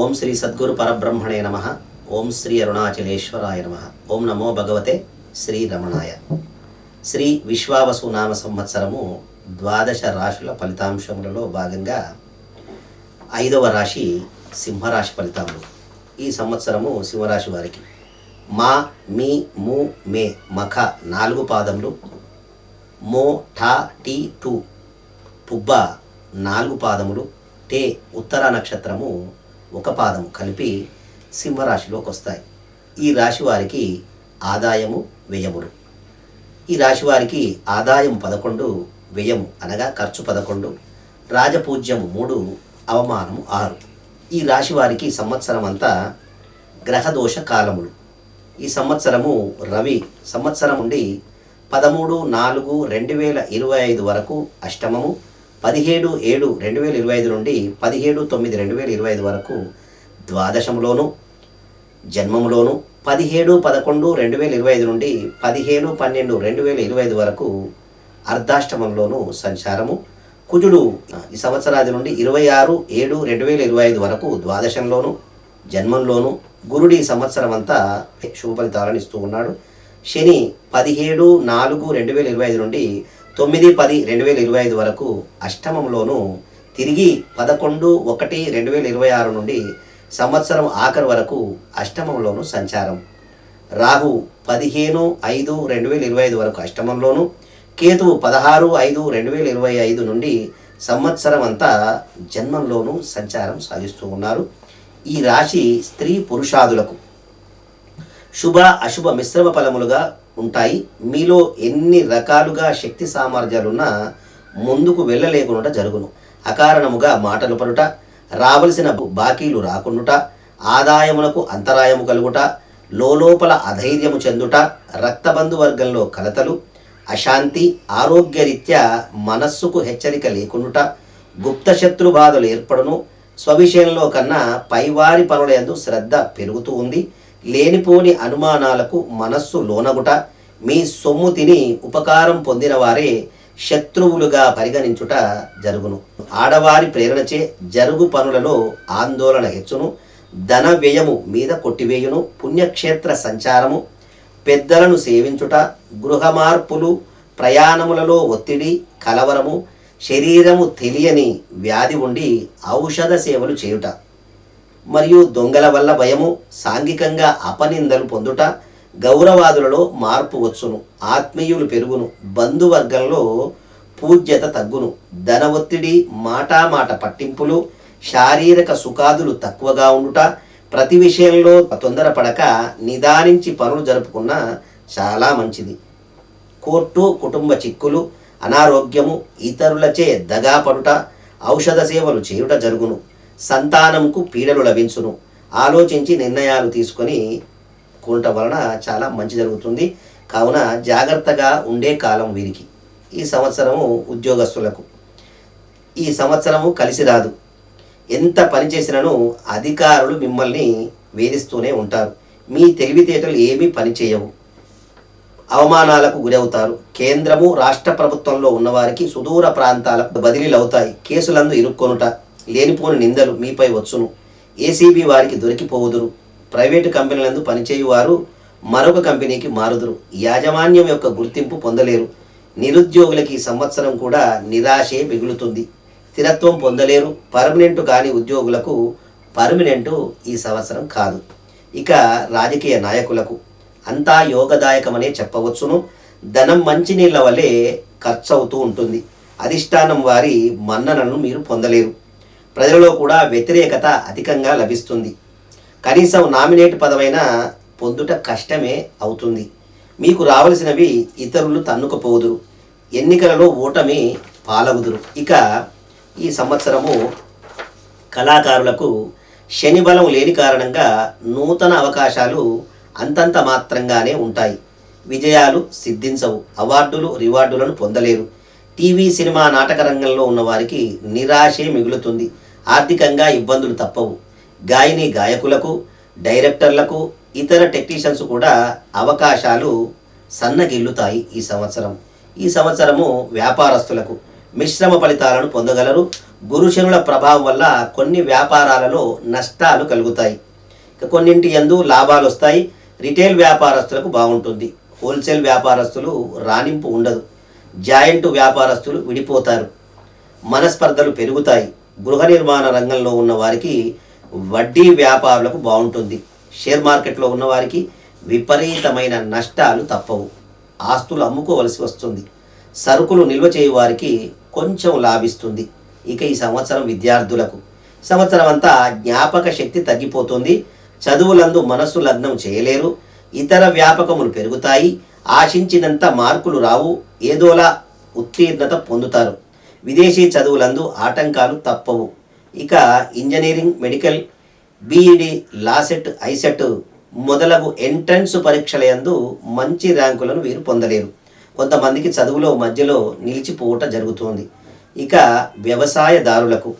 ఓం శ్రీ సద్గురు పరబ్రహ్మణే నమ. ఓం శ్రీ అరుణాచలేశ్వరాయ నమ. ఓం నమో భగవతే శ్రీ రమణాయ. శ్రీ విశ్వావసు నామ సంవత్సరము ద్వాదశ రాశుల ఫలితాంశములలో భాగంగా ఐదవ రాశి సింహరాశి ఫలితాలు. ఈ సంవత్సరము సింహరాశి వారికి. మా మీ ము మే మఖ నాలుగు పాదములు. మో ఠా టీ టు పుబ్బ నాలుగు పాదములు. టే ఉత్తర నక్షత్రము ఒక పాదము కలిపి సింహరాశిలోకి వస్తాయి. ఈ రాశి వారికి ఆదాయము వ్యయములు. ఈ రాశి వారికి ఆదాయం పదకొండు వ్యయము అనగా ఖర్చు పదకొండు రాజపూజ్యము మూడు అవమానము ఆరు. ఈ రాశి వారికి సంవత్సరం అంతా గ్రహదోష కాలములు. ఈ సంవత్సరము రవి సంవత్సరం నుండి పదమూడు నాలుగు రెండు వేల ఇరవై ఐదు వరకు అష్టమము పదిహేడు ఏడు రెండు వేల ఇరవై ఐదు నుండి పదిహేడు తొమ్మిది రెండు వేల ఇరవై ఐదు వరకు ద్వాదశంలోను జన్మములోను పదిహేడు పదకొండు రెండు వేల ఇరవై ఐదు నుండి పదిహేను పన్నెండు రెండు వేల ఇరవై ఐదు వరకు అర్ధాష్టమంలోను సంచారము. కుజుడు ఈ సంవత్సరాది నుండి ఇరవై ఆరు ఏడు రెండు వేల ఇరవై ఐదు వరకు ద్వాదశంలోను జన్మంలోను గురుడి సంవత్సరం అంతా శుభ ఫలితాలను ఇస్తూ ఉన్నాడు. శని పదిహేడు నాలుగు రెండు వేల ఇరవై ఐదు నుండి తొమ్మిది పది రెండు వేల ఇరవై ఐదు వరకు అష్టమంలోను తిరిగి పదకొండు ఒకటి రెండు వేల ఇరవై ఆరు నుండి సంవత్సరం ఆఖరు వరకు అష్టమంలోను సంచారం. రాహు పదిహేను ఐదు రెండు వేల ఇరవై ఐదు వరకు అష్టమంలోను కేతువు పదహారు ఐదు రెండు వేల ఇరవై ఐదు నుండి సంవత్సరం అంతా జన్మంలోను సంచారం సాగిస్తూ ఉన్నారు. ఈ రాశి స్త్రీ పురుషాదులకు. శుభ అశుభ మిశ్రమ ఫలములుగా ఉంటాయి. మీలో ఎన్ని రకాలుగా శక్తి సామర్థ్యాలున్నా ముందుకు వెళ్ళలేకుండా జరుగును. అకారణముగా మాటలు పడుట రావలసిన బాకీలు రాకుండుట ఆదాయమునకు అంతరాయము కలుగుట లోపల అధైర్యము చెందుట రక్తబంధు వర్గంలో కలతలు అశాంతి ఆరోగ్యరీత్యా మనస్సుకు హెచ్చరిక లేకుండుట గుప్త శత్రు బాధలు ఏర్పడును. స్వవిషయంలో కన్నా పైవారి పనుల శ్రద్ధ పెరుగుతూ ఉంది. లేనిపోని అనుమానాలకు మనస్సు లోనగుట మీ సొమ్ము తిని ఉపకారం పొందిన వారే శత్రువులుగా పరిగణించుట జరుగును. ఆడవారి ప్రేరణచే జరుగు పనులలో ఆందోళన హెచ్చును. ధన వ్యయము మీద కొట్టివేయును. పుణ్యక్షేత్ర సంచారము. పెద్దలను సేవించుట. గృహ మార్పులు ప్రయాణములలో ఒత్తిడి కలవరము. శరీరము తెలియని వ్యాధి ఉండి ఔషధ సేవలు చేయుట. మరియు దొంగల వల్ల భయము సాంఘికంగా అపనిందలు పొందుట గౌరవాదులలో మార్పు వచ్చును ఆత్మీయులు పెరుగును బంధువర్గంలో పూజ్యత తగ్గును. ధన ఒత్తిడి మాటామాట పట్టింపులు శారీరక సుఖాదులు తక్కువగా ఉండుట ప్రతి విషయంలో తొందరపడక నిదానించి పనులు జరుపుకున్న చాలా మంచిది. కోర్టు కుటుంబ చిక్కులు అనారోగ్యము ఇతరులచే దగాపడుట ఔషధ సేవలు చేయుట జరుగును. సంతానంకు పీడలు లభించును. ఆలోచించి నిర్ణయాలు తీసుకొని కూడట వలన చాలా మంచి జరుగుతుంది. కావున జాగ్రత్తగా ఉండే కాలం వీరికి. ఈ సంవత్సరము ఉద్యోగస్తులకు. ఈ సంవత్సరము కలిసి రాదు. ఎంత పని చేసినను అధికారులు మిమ్మల్ని వేధిస్తూనే ఉంటారు. మీ తెలివితేటలు ఏమీ పనిచేయవు అవమానాలకు గురవుతారు. కేంద్రము రాష్ట్ర ప్రభుత్వంలో ఉన్నవారికి సుదూర ప్రాంతాలకు బదిలీలు అవుతాయి కేసులందు ఇరుక్కొనుట. లేనిపోని నిందలు మీపై వచ్చును. ఏసీబీ వారికి దొరికిపోవుదురు. ప్రైవేటు కంపెనీలందు పనిచేయువారు మరొక కంపెనీకి మారుదురు. యాజమాన్యం యొక్క గుర్తింపు పొందలేరు. నిరుద్యోగులకి ఈ సంవత్సరం కూడా నిరాశే మిగులుతుంది. స్థిరత్వం పొందలేరు. పర్మనెంట్ కాని ఉద్యోగులకు పర్మనెంటు ఈ సంవత్సరం కాదు. ఇక రాజకీయ నాయకులకు అంతా యోగదాయకమనే చెప్పవచ్చును. ధనం మంచినీళ్ళ వలె ఖర్చవుతూ ఉంటుంది. అధిష్టానం వారి మన్ననను మీరు పొందలేరు. ప్రజలలో కూడా వ్యతిరేకత అధికంగా లభిస్తుంది. కనీసం నామినేట్ పదవైన పొందుట కష్టమే అవుతుంది. మీకు రావలసినవి ఇతరులు తన్నుకపోదురు. ఎన్నికలలో ఓటమి పాలగుదురు. ఇక ఈ సంవత్సరము కళాకారులకు శని బలం లేని కారణంగా నూతన అవకాశాలు అంతంత మాత్రంగానే ఉంటాయి. విజయాలు సిద్ధించవు. అవార్డులు రివార్డులను పొందలేరు. టీవీ సినిమా నాటక రంగంలో ఉన్నవారికి నిరాశే మిగులుతుంది. ఆర్థికంగా ఇబ్బందులు తప్పవు. గాయని గాయకులకు డైరెక్టర్లకు ఇతర టెక్నీషియన్స్ కూడా అవకాశాలు సన్నగిల్లుతాయి ఈ సంవత్సరం. ఈ సంవత్సరము వ్యాపారస్తులకు మిశ్రమ ఫలితాలను పొందగలరు. గురుశనుల ప్రభావం వల్ల కొన్ని వ్యాపారాలలో నష్టాలు కలుగుతాయి. కొన్నింటి యందు లాభాలు వస్తాయి. రిటైల్ వ్యాపారస్తులకు బాగుంటుంది. హోల్సేల్ వ్యాపారస్తులు రాణింపు ఉండదు. జాయింట్ వ్యాపారస్తులు విడిపోతారు. మనస్పర్ధలు పెరుగుతాయి. గృహ నిర్మాణ రంగంలో ఉన్న వారికి వడ్డీ వ్యాపారులకు బాగుంటుంది. షేర్ మార్కెట్లో ఉన్న వారికి విపరీతమైన నష్టాలు తప్పవు. ఆస్తులు అమ్ముకోవలసి వస్తుంది. సరుకులు నిల్వ చేయు వారికి కొంచెం లాభిస్తుంది. ఇక ఈ సంవత్సరం విద్యార్థులకు. సంవత్సరం అంతా జ్ఞాపక శక్తి తగ్గిపోతుంది. చదువులందు మనస్సు లగ్నం చేయలేరు. ఇతర వ్యాపకములు పెరుగుతాయి. ఆశించినంత మార్కులు రావు ఏదోలా ఉత్తీర్ణత పొందుతారు. విదేశీ చదువులందు ఆటంకాలు తప్పవు. ఇక engineering medical BEd LAWCET ICET మొదలగు ఎంట్రన్స్ పరీక్షల యందు మంచి ర్యాంకులను వీరు పొందలేరు. కొంతమందికి చదువులో మధ్యలో నిలిచిపోవట జరుగుతుంది. ఇక వ్యవసాయదారులకు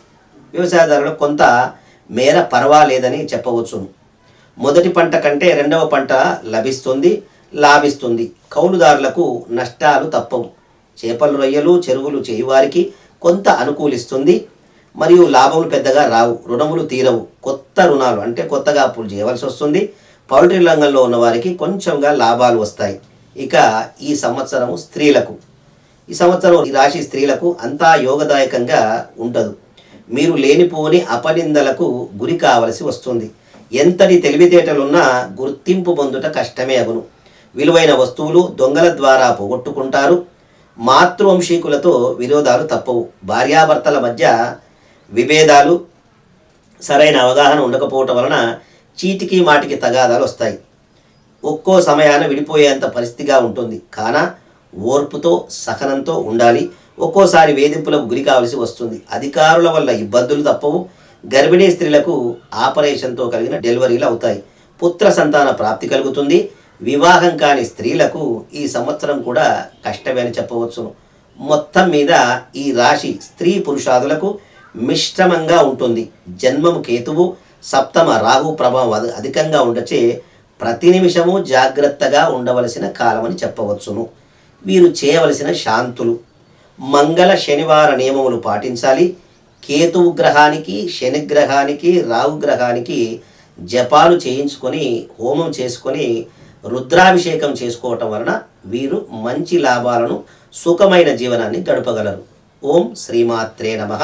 వ్యవసాయదారులకు కొంత మేర పర్వాలేదని చెప్పవచ్చును. మొదటి పంట కంటే రెండవ పంట లభిస్తుంది. లాభిస్తుంది. కౌలుదారులకు నష్టాలు తప్పవు. చేపలు రొయ్యలు చెరువులు చేయువారికి కొంత అనుకూలిస్తుంది. మరియు లాభములు పెద్దగా రావు. రుణములు తీరవు. కొత్త రుణాలు అంటే కొత్తగా అప్పులు చేయవలసి వస్తుంది. పౌల్ట్రీ రంగంలో ఉన్న వారికి కొంచెంగా లాభాలు వస్తాయి. ఇక ఈ సంవత్సరము స్త్రీలకు. ఈ సంవత్సరం ఈ రాశి స్త్రీలకు అంతా యోగదాయకంగా ఉండదు. మీరు లేనిపోని అపనిందలకు గురి కావలసి వస్తుంది. ఎంతటి తెలివితేటలున్నా గుర్తింపు పొందుట కష్టమే అగును. విలువైన వస్తువులు దొంగల ద్వారా పోగొట్టుకుంటారు. మాతృవంశీకులతో విరోధాలు తప్పవు. భార్యాభర్తల మధ్య విభేదాలు సరైన అవగాహన ఉండకపోవటం వలన చీటికి మాటికి తగాదాలు వస్తాయి. ఒక్కో సమయాన విడిపోయేంత పరిస్థితిగా ఉంటుంది. కాన ఓర్పుతో సహనంతో ఉండాలి. ఒక్కోసారి వేధింపులకు గురి కావలసి వస్తుంది. అధికారుల వల్ల ఇబ్బందులు తప్పవు. గర్భిణీ స్త్రీలకు ఆపరేషన్తో కలిగిన డెలివరీలు అవుతాయి. పుత్ర సంతాన ప్రాప్తి కలుగుతుంది. వివాహం కాని స్త్రీలకు ఈ సంవత్సరం కూడా కష్టమే అని చెప్పవచ్చును మొత్తం మీద ఈ రాశి స్త్రీ పురుషాదులకు మిశ్రమంగా ఉంటుంది. జన్మము కేతువు సప్తమ రాహు ప్రభావం అది అధికంగా ఉండచే ప్రతి నిమిషము జాగ్రత్తగా ఉండవలసిన కాలమని చెప్పవచ్చును. వీరు చేయవలసిన శాంతులు. మంగళ శనివార నియమములు పాటించాలి. కేతువు గ్రహానికి శనిగ్రహానికి రాహు గ్రహానికి జపాలు చేయించుకొని హోమం చేసుకొని రుద్రాభిషేకం చేసుకోవటం వలన వీరు మంచి లాభాలను సుఖమైన జీవనాన్ని గడపగలరు. ఓం శ్రీమాత్రే నమః.